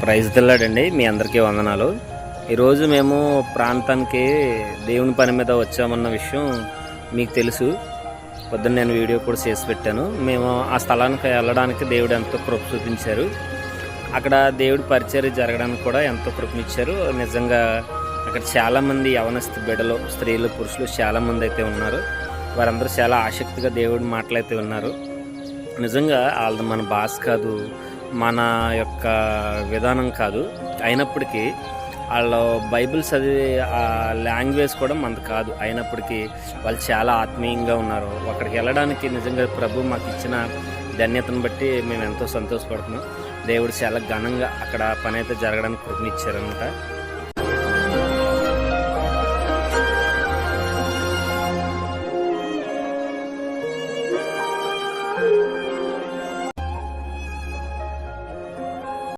Praise తెల్లాడండి. మీ అందరికీ వందనాలు. ఈరోజు మేము ప్రాంతానికి దేవుని పని మీద వచ్చామన్న విషయం మీకు తెలుసు. పొద్దున్న నేను వీడియో కూడా చేసి పెట్టాను. మేము ఆ స్థలానికి వెళ్ళడానికి దేవుడు ఎంతో కృప చూపించారు. అక్కడ దేవుడి పరిచర్య జరగడానికి కూడా ఎంతో కృపనిచ్చారు. నిజంగా అక్కడ చాలామంది యవనస్తు బిడ్డలు స్త్రీలు పురుషులు చాలామంది అయితే ఉన్నారు. వారందరూ చాలా ఆసక్తిగా దేవుడి మాటలైతే ఉన్నారు నిజంగా వాళ్ళది మన భాష కాదు. మన యొక్క విధానం కాదు. అయినప్పటికీ వాళ్ళు బైబిల్ చదివే ఆ లాంగ్వేజ్ కూడా మనది కాదు. అయినప్పటికీ వాళ్ళు చాలా ఆత్మీయంగా ఉన్నారు. అక్కడికి వెళ్ళడానికి నిజంగా ప్రభు మాకు ఇచ్చిన ధన్యతను బట్టి మేము ఎంతో సంతోషపడుతున్నాం. దేవుడు చాలా ఘనంగా అక్కడ పని అయితే జరగడానికి కృపనిచ్చారనమాట